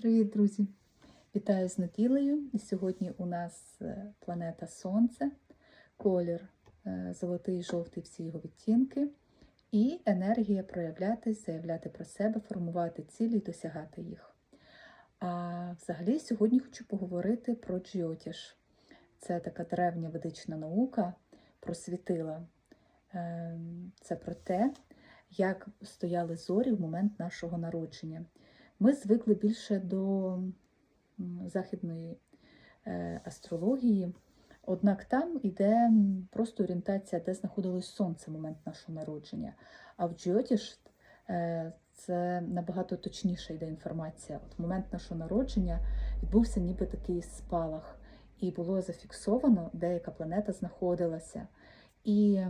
Привіт, друзі! Вітаю з неділею. І сьогодні у нас е, планета Сонце, колір е, золотий, жовтий, всі його відтінки, і енергія проявлятись, заявляти про себе, формувати цілі і досягати їх. А взагалі сьогодні хочу поговорити про джйотіш. Це така древня ведична наука про світила. Ем, Це про те, як стояли зорі в момент нашого народження. Ми звикли більше до західної е, астрології, однак там іде просто орієнтація, де знаходилось сонце в момент нашого народження. А в Джйотіш е, це набагато точніша йде інформація. От в момент нашого народження відбувся ніби такий спалах, і було зафіксовано, де яка планета знаходилася. І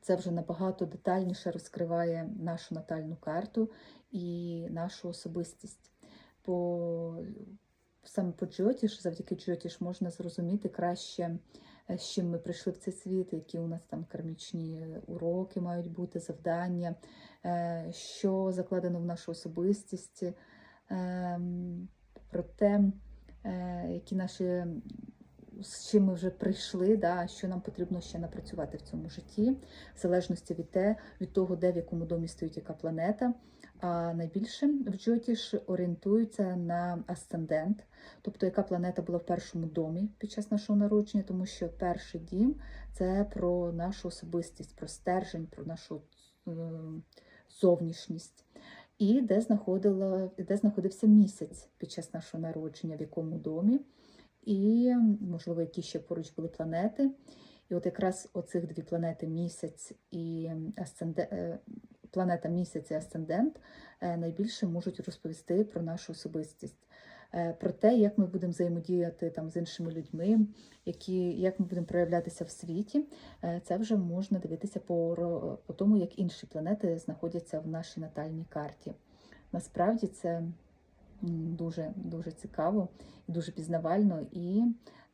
це вже набагато детальніше розкриває нашу натальну карту і нашу особистість. Бо саме по Джотіш, завдяки Джотіш, можна зрозуміти краще, е, з чим ми прийшли в цей світ, які у нас там кармічні уроки мають бути, завдання, е, що закладено в нашу особистість, ем, про те, е, які наші. З чим ми вже прийшли, да, що нам потрібно ще напрацювати в цьому житті, в залежності від те, від того, де в якому домі стоїть яка планета. А найбільше в Джотіш орієнтуються на асцендент, тобто яка планета була в першому домі під час нашого народження, тому що перший дім це про нашу особистість, про стержень, про нашу е, зовнішність. І де, знаходила, де знаходився місяць під час нашого народження, в якому домі, і, можливо, які ще поруч були планети. І от якраз оцих дві планети місяць і асцендент, планета місяць і асцендент е, найбільше можуть розповісти про нашу особистість, е, про те, як ми будемо взаємодіяти там з іншими людьми, які, як ми будемо проявлятися в світі. Е, Це вже можна дивитися по, по тому, як інші планети знаходяться в нашій натальній карті. Насправді це дуже дуже цікаво дуже пізнавально. І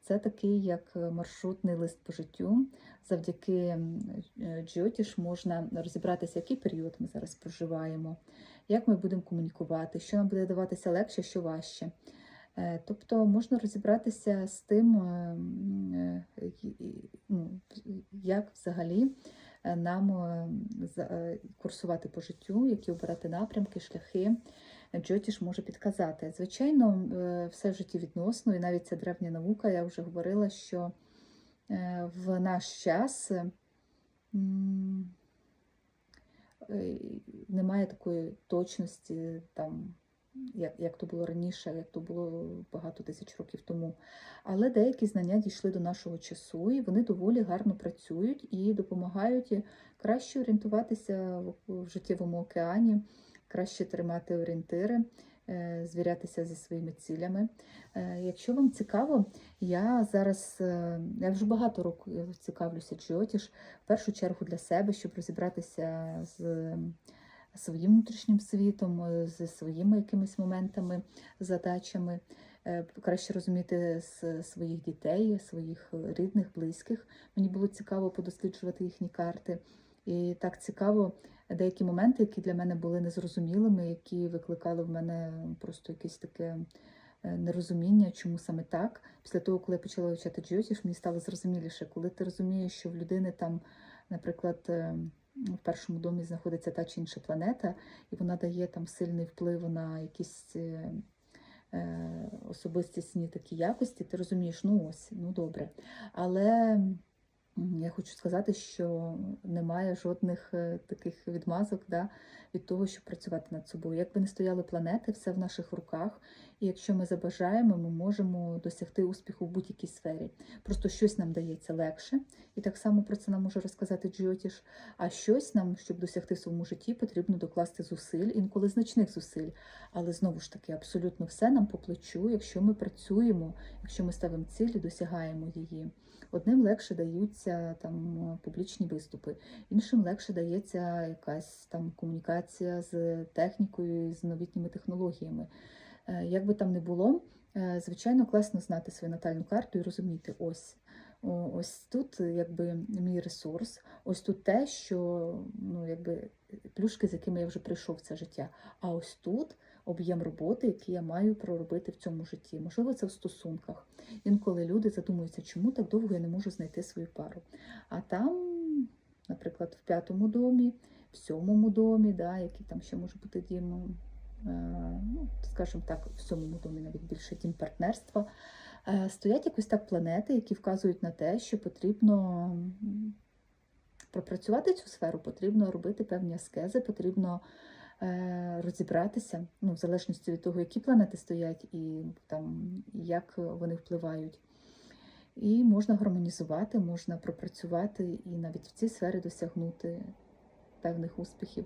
це такий як маршрутний лист по життю. Завдяки е, Джотіш можна розібратися, який період ми зараз проживаємо, як ми будемо комунікувати, що нам буде даватися легше, що важче. Е, Тобто можна розібратися з тим, е, е, ну, як взагалі е, нам е, е, курсувати по життю, які обирати напрямки, шляхи. Джотіш може підказати. Звичайно, е, все в житті відносно, і навіть ця древня наука, я вже говорила, що е, в наш час е, немає такої точності, там, як, як то було раніше, як то було багато тисяч років тому. Але деякі знання дійшли до нашого часу, і вони доволі гарно працюють і допомагають краще орієнтуватися в життєвому океані, краще тримати орієнтири, е, звірятися зі своїми цілями. Е, Якщо вам цікаво, я зараз е, я вже багато років цікавлюся Джіотіш, в першу чергу для себе, щоб розібратися з своїм внутрішнім світом, зі своїми якимись моментами, задачами, краще розуміти своїх дітей, своїх рідних, близьких. Мені було цікаво подосліджувати їхні карти. І так цікаво деякі моменти, які для мене були незрозумілими, які викликали в мене просто якесь таке е, нерозуміння, чому саме так. Після того, коли я почала вивчати джйотіш, мені стало зрозуміліше, коли ти розумієш, що в людини там, наприклад, е, в першому домі знаходиться та чи інша планета, і вона дає там сильний вплив на якісь е, особистісні такі якості, ти розумієш, ну ось, ну добре. Але я хочу сказати, що немає жодних е, таких відмазок да, від того, щоб працювати над собою. Як би не стояли планети, все в наших руках. І якщо ми забажаємо, ми можемо досягти успіху в будь-якій сфері. Просто щось нам дається легше, і так само про це нам може розказати Джіотіш. А щось нам, щоб досягти в своєму житті, потрібно докласти зусиль, інколи значних зусиль. Але знову ж таки, абсолютно все нам по плечу, якщо ми працюємо, якщо ми ставимо цілі, досягаємо її. Одним легше даються там публічні виступи, іншим легше дається якась там комунікація з технікою, з новітніми технологіями. Е, Як би там не було, е, звичайно, класно знати свою натальну карту і розуміти, ось ось тут якби мій ресурс, ось тут те, що ну, якби плюшки, з якими я вже прийшов в це життя. А ось тут об'єм роботи, який я маю проробити в цьому житті. Можливо, це в стосунках. Інколи люди задумуються, чому так довго я не можу знайти свою пару. А там, наприклад, в п'ятому домі, в сьомому домі, да, який там ще може бути дім, е, ну, скажімо так, в сьомому домі навіть більше дім партнерства. е, Стоять якось так планети, які вказують на те, що потрібно пропрацювати цю сферу, потрібно робити певні аскези, потрібно розібратися, ну, в залежності від того, які планети стоять і там, як вони впливають. І можна гармонізувати, можна пропрацювати і навіть в цій сфері досягнути певних успіхів.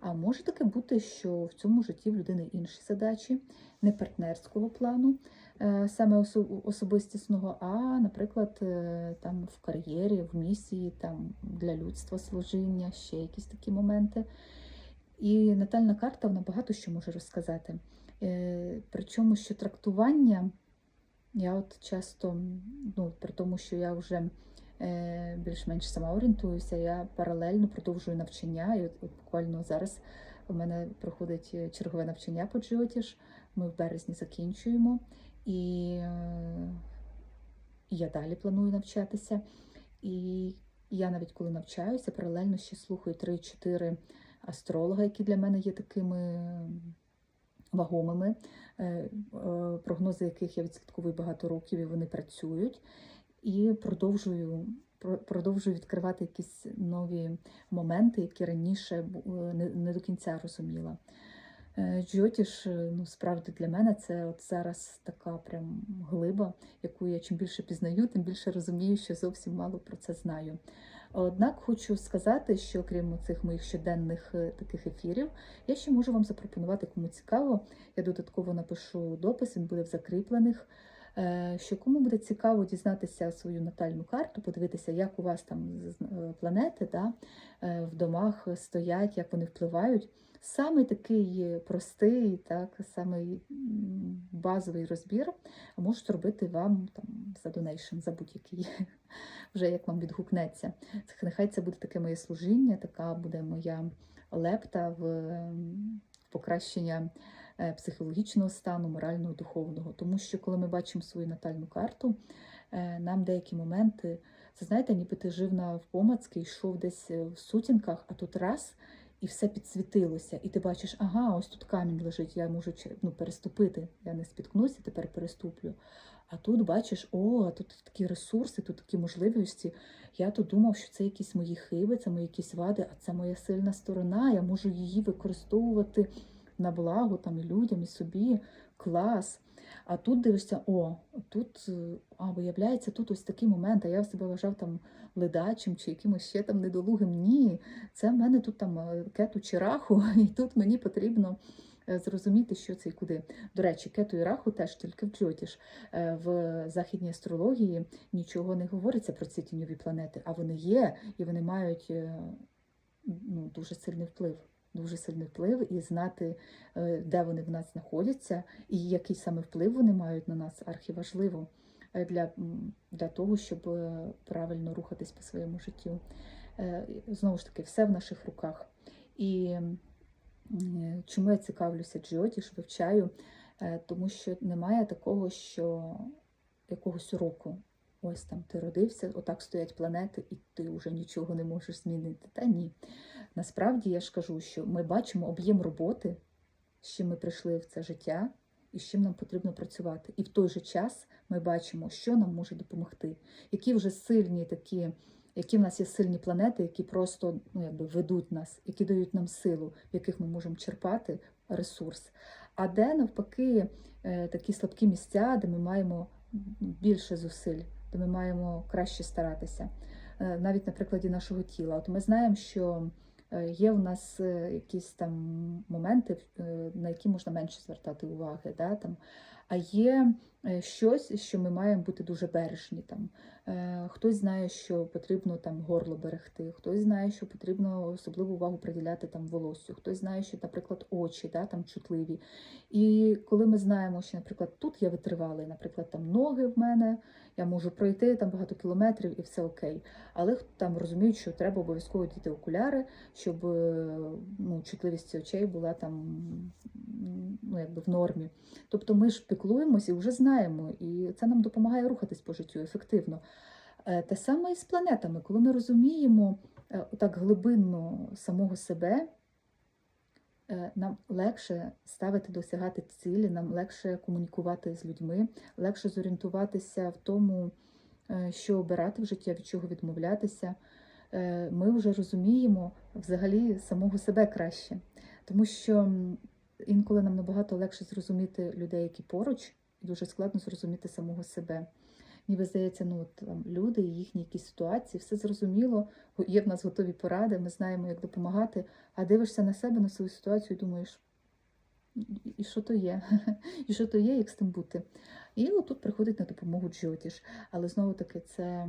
А може таке бути, що в цьому житті в людини інші задачі, не партнерського плану, е, саме особистісного, а, наприклад, е, там в кар'єрі, в місії, там для людства служіння, ще якісь такі моменти. І натальна карта вона багато що може розказати. Е, Причому, що трактування, я от часто, ну, при тому, що я вже е, більш-менш сама орієнтуюся, я паралельно продовжую навчання. І от, от буквально зараз у мене проходить е, чергове навчання по Джіотіш. Ми в березні закінчуємо. І я далі планую навчатися. І я навіть коли навчаюся, паралельно ще слухаю 3-4 астролога, які для мене є такими вагомими, е, е, прогнози яких я відслідковую багато років, і вони працюють. І продовжую, продовжую відкривати якісь нові моменти, які раніше е, не, до кінця розуміла. Джотіш, ну справді для мене це от зараз така прям глиба, яку я чим більше пізнаю, тим більше розумію, що зовсім мало про це знаю. Однак хочу сказати, що крім цих моїх щоденних е, таких ефірів, я ще можу вам запропонувати, кому цікаво. Я додатково напишу допис, він буде в закріплених. е, Що кому буде цікаво дізнатися свою натальну карту, подивитися, як у вас там е, планети да, в домах стоять, як вони впливають. Саме такий простий, так, самий базовий розбір можуть робити вам там за донейшн, за будь-який, вже як вам відгукнеться. Нехай це буде таке моє служіння, така буде моя лепта в покращення е, психологічного стану, морального, духовного. Тому що коли ми бачимо свою натальну карту, е, нам деякі моменти, це знаєте, ніби ти жив на помацьки, йшов десь е, в сутінках, а тут раз. І все підсвітилося, і ти бачиш, ага, ось тут камінь лежить, я можу ну, переступити. Я не спіткнуся, тепер переступлю. А тут бачиш, о, тут такі ресурси, тут такі можливості. Я то думав, що це якісь мої хиби, це мої якісь вади, а це моя сильна сторона. Я можу її використовувати на благо там, і людям, і собі. Клас. А тут дивишся, о, тут, е, а виявляється, тут ось такий момент, а я себе вважав там ледачим чи якимось ще там недолугим. Ні, це в мене тут там е, кету чи раху, і тут мені потрібно е, зрозуміти, що це і куди. До речі, кету і раху теж тільки в Джотіш. В західній астрології нічого не говориться про ці тіньові планети, а вони є, і вони мають ну, дуже сильний вплив. Дуже сильний вплив, і знати, е, де вони в нас знаходяться, і який саме вплив вони мають на нас, архіважливо е, для, для того, щоб е, правильно рухатись по своєму життю. Знову ж таки, все в наших руках. І чому я цікавлюся Джіотіш, вивчаю, тому що немає такого, що якогось уроку. Ось там ти родився, отак стоять планети, і ти вже нічого не можеш змінити. Та ні. Насправді я ж кажу, що ми бачимо об'єм роботи, з чим ми прийшли в це життя, і з чим нам потрібно працювати. І в той же час ми бачимо, що нам може допомогти, які вже сильні такі, які в нас є сильні планети, які просто ну, якби ведуть нас, які дають нам силу, в яких ми можемо черпати ресурс. А де навпаки е, такі слабкі місця, де ми маємо більше зусиль, де ми маємо краще старатися. Е, Навіть на прикладі нашого тіла. От ми знаємо, що е, є у нас е, якісь там моменти, на які можна менше звертати уваги. Да? Там, а є щось, що ми маємо бути дуже бережні. Там. Хтось знає, що потрібно там горло берегти, хтось знає, що потрібно особливу увагу приділяти там волоссю, хтось знає, що, наприклад, очі да, там чутливі. І коли ми знаємо, що, наприклад, тут я витривалий, наприклад, там ноги в мене, я можу пройти там багато кілометрів і все окей. Але там розуміють, що треба обов'язково діти окуляри, щоб е, ну, чутливість очей була там ну, якби в нормі. Тобто ми ж піклуємося і вже знаємо, і це нам допомагає рухатись по життю ефективно. Е, Те саме і з планетами, коли ми розуміємо е, так глибинно самого себе, нам легше ставити, досягати цілі, нам легше комунікувати з людьми, легше зорієнтуватися в тому, е, що обирати в життя, від чого відмовлятися. Е, Ми вже розуміємо взагалі самого себе краще, тому що інколи нам набагато легше зрозуміти людей, які поруч, дуже складно зрозуміти самого себе. Ніби здається, ну там люди їхні якісь ситуації, все зрозуміло, є в нас готові поради, ми знаємо, як допомагати, а дивишся на себе, на свою ситуацію і думаєш, «І- що то є? І що то є, як з тим бути? І отут приходить на допомогу Джотіш. Але знову таки, це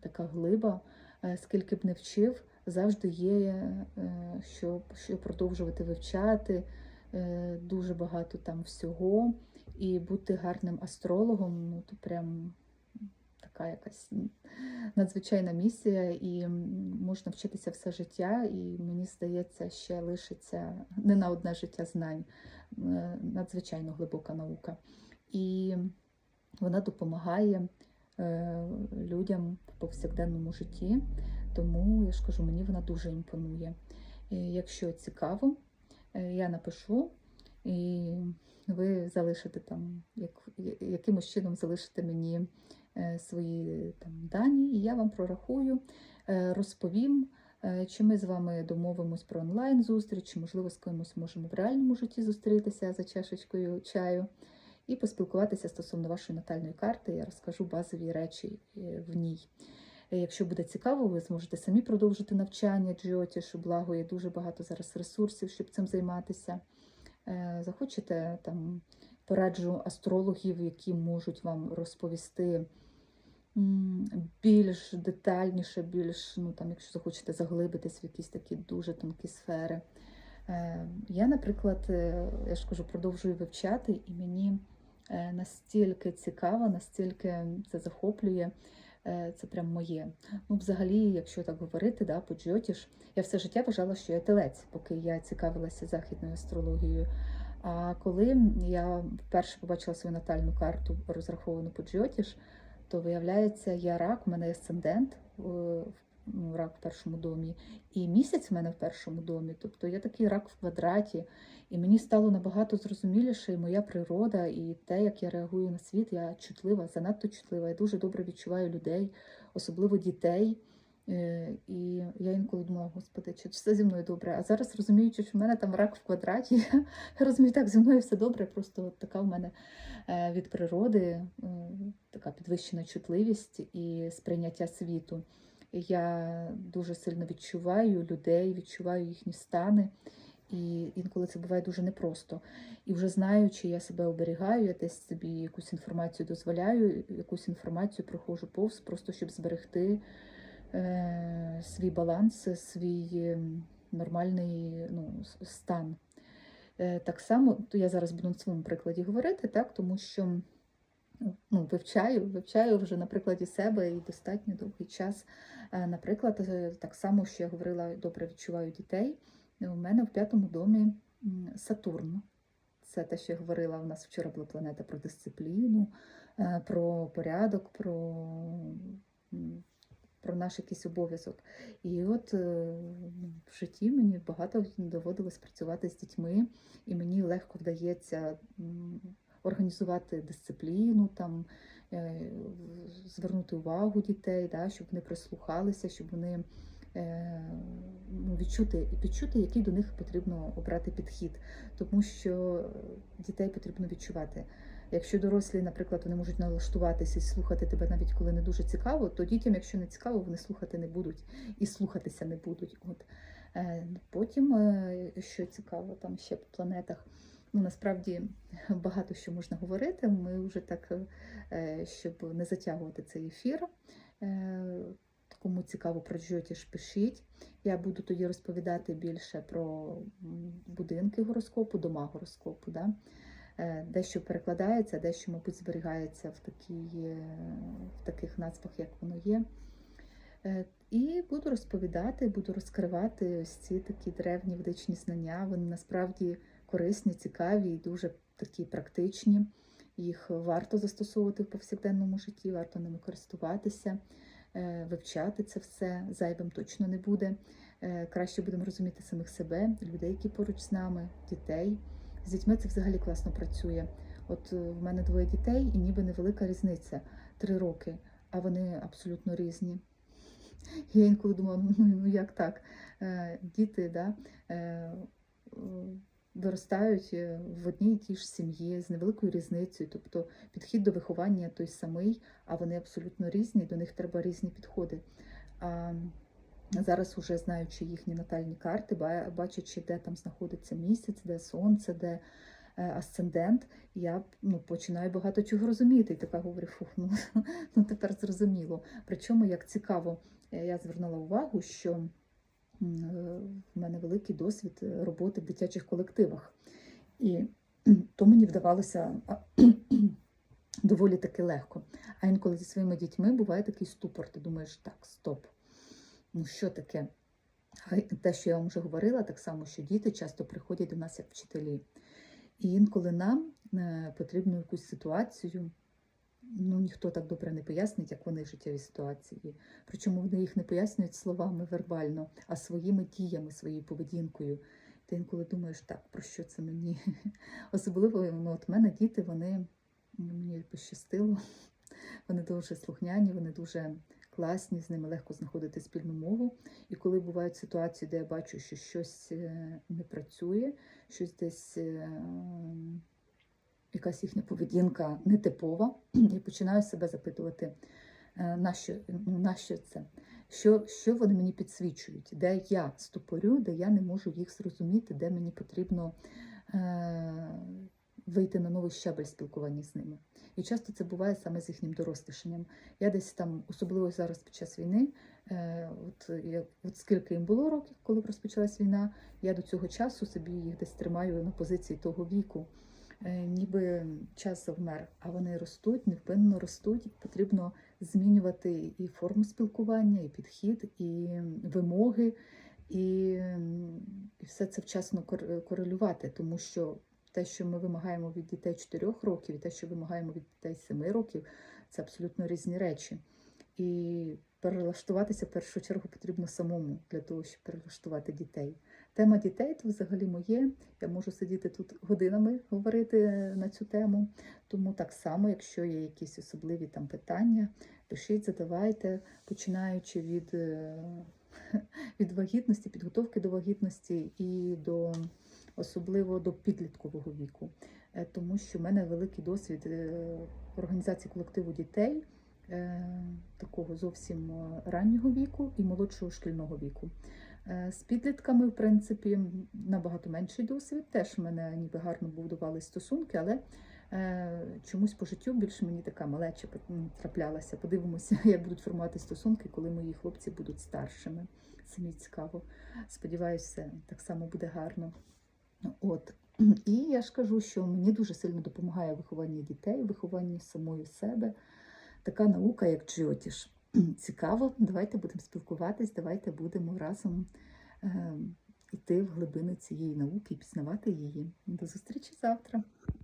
така глиба, е, скільки б не вчив, завжди є е, що, що продовжувати вивчати, е, дуже багато там всього. І бути гарним астрологом, ну то прям така якась надзвичайна місія, і можна вчитися все життя, і мені здається, ще лишиться не на одне життя знань, Е, надзвичайно глибока наука. І вона допомагає е, людям в повсякденному житті, тому я ж кажу, мені вона дуже імпонує. Якщо цікаво, е, я напишу, і ви залишите там, як, якимось чином залишите мені е, свої там дані, і я вам прорахую, е, розповім. е, Чи ми з вами домовимось про онлайн-зустріч, чи, можливо, з кимось можемо в реальному житті зустрітися за чашечкою чаю і поспілкуватися стосовно вашої натальної карти. Я розкажу базові речі в ній. Якщо буде цікаво, ви зможете самі продовжити навчання Джіотіш, благо є дуже багато зараз ресурсів, щоб цим займатися. Е, Захочете там пораджу астрологів, які можуть вам розповісти більш детальніше, більш, ну там, якщо захочете заглибитись в якісь такі дуже тонкі сфери. Е, Я, наприклад, е, я ж кажу, продовжую вивчати, і мені настільки цікаво, настільки це захоплює. Е, Це прям моє. Ну, взагалі, якщо так говорити, да, по Джотіш, я все життя вважала, що я телець, поки я цікавилася західною астрологією. А коли я вперше побачила свою натальну карту, розраховану по Джотіш, то виявляється, я рак, у мене асцендент, е, ну, рак в першому домі, і місяць в мене в першому домі. Тобто я такий рак в квадраті, і мені стало набагато зрозуміліше і моя природа, і те, як я реагую на світ, я чутлива, занадто чутлива. Я дуже добре відчуваю людей, особливо дітей. Е, І я інколи думала, господи, чи все зі мною добре? А зараз розуміючи, що в мене там рак в квадраті, я розумію, так зі мною все добре. Просто от така в мене е, від природи е, така підвищена чутливість і сприйняття світу. Я дуже сильно відчуваю людей, відчуваю їхні стани. І інколи це буває дуже непросто. І вже знаючи, я себе оберігаю, я десь собі якусь інформацію дозволяю, якусь інформацію проходжу повз, просто щоб зберегти е, свій баланс, свій нормальний ну, стан. Е, так само, то я зараз буду на своєму прикладі говорити, так, тому що ну, вивчаю, вивчаю вже на прикладі себе і достатньо довгий час. Е, Наприклад, е, так само, що я говорила, добре відчуваю дітей. У мене в п'ятому домі Сатурн. Це те, що я говорила. У нас вчора була планета про дисципліну, е, про порядок, про, про наш якийсь обов'язок. І от е, в житті мені багато доводилось працювати з дітьми, і мені легко вдається організувати дисципліну, там, е, звернути увагу дітей, да, щоб вони прислухалися, щоб вони е, ну, відчути, відчути, який до них потрібно обрати підхід. Тому що дітей потрібно відчувати. Якщо дорослі, наприклад, вони можуть налаштуватися і слухати тебе навіть коли не дуже цікаво, то дітям, якщо не цікаво, вони слухати не будуть і слухатися не будуть. От. Е, Потім, що цікаво, там ще по планетах, Ну, насправді багато що можна говорити. Ми вже так, е, щоб не затягувати цей ефір. Е, Кому цікаво про Джотіш, пишіть. Я буду тоді розповідати більше про будинки гороскопу, дома гороскопу. Да? Е, Дещо перекладається, дещо, мабуть, зберігається в, такій, е, в таких назвах, як воно є. І буду розповідати, буду розкривати ось ці такі древні ведичні знання. Вони насправді корисні, цікаві і дуже такі практичні. Їх варто застосовувати в повсякденному житті, варто ними користуватися, е, вивчати це все. Зайвим точно не буде. Е, Краще будемо розуміти самих себе, людей, які поруч з нами, дітей. З дітьми це взагалі класно працює. От е, в мене двоє дітей, і ніби невелика різниця три роки, а вони абсолютно різні. Я інколи думала, ну, ну як так? Діти да, виростають е, в одній і тій ж сім'ї з невеликою різницею, тобто підхід до виховання той самий, а вони абсолютно різні, до них треба різні підходи. А зараз, уже знаючи їхні натальні карти, бачачи, де там знаходиться місяць, де сонце, де е, асцендент, я ну, починаю багато чого розуміти. І така говорю, фух, ну, ну тепер зрозуміло. Причому як цікаво, е, я звернула увагу, що в мене великий досвід е, роботи в дитячих колективах. І то мені вдавалося доволі таки легко. А інколи зі своїми дітьми буває такий ступор. Ти думаєш, так, стоп. Ну що таке? Те, що я вам вже говорила, так само, що діти часто приходять до нас як вчителі. І інколи нам е, потрібно якусь ситуацію, ну ніхто так добре не пояснить, як вони життєві ситуації. Причому вони їх не пояснюють словами вербально, а своїми діями, своєю поведінкою. Ти інколи думаєш, так, про що це мені? Особливо ну, от мене діти, вони ну, мені пощастило, вони дуже слухняні, вони дуже класні, з ними легко знаходити спільну мову. І коли бувають ситуації, де я бачу, що щось е, не працює, щось десь е, якась їхня поведінка нетипова, я починаю себе запитувати, е, нащо, ну, нащо це? Що, що вони мені підсвічують, де я ступорю, де я не можу їх зрозуміти, де мені потрібно е, вийти на новий щабель спілкування з ними. І часто це буває саме з їхнім дорослішанням. Я десь там, особливо зараз під час війни, е, от, я, от скільки їм було років, коли розпочалась війна, я до цього часу собі їх десь тримаю на позиції того віку. Е, ніби час завмер, а вони ростуть, невпинно ростуть. Потрібно змінювати і форму спілкування, і підхід, і вимоги, і, і все це вчасно кор- корелювати, тому що те, що ми вимагаємо від дітей 4 років, і те, що вимагаємо від дітей 7 років, це абсолютно різні речі. І перелаштуватися в першу чергу потрібно самому для того, щоб перелаштувати дітей. Тема дітей то взагалі моє. Я можу сидіти тут годинами говорити на цю тему. Тому так само, якщо є якісь особливі там питання, пишіть, задавайте, починаючи від, е, від вагітності, підготовки до вагітності і до особливо до підліткового віку. Е, Тому що в мене великий досвід е, організації колективу дітей е, такого зовсім е, раннього віку і молодшого шкільного віку. Е, З підлітками, в принципі, набагато менший досвід. Теж в мене ніби гарно будували стосунки, але е, чомусь по життю більше мені така малеча траплялася. Подивимося, як будуть формувати стосунки, коли мої хлопці будуть старшими. Самі цікаво. Сподіваюся, так само буде гарно. От. І я ж кажу, що мені дуже сильно допомагає виховання дітей, виховання самої себе. Така наука, як Джотіш. Цікаво, давайте будемо спілкуватись, давайте будемо разом е, йти в глибину цієї науки і пізнавати її. До зустрічі завтра.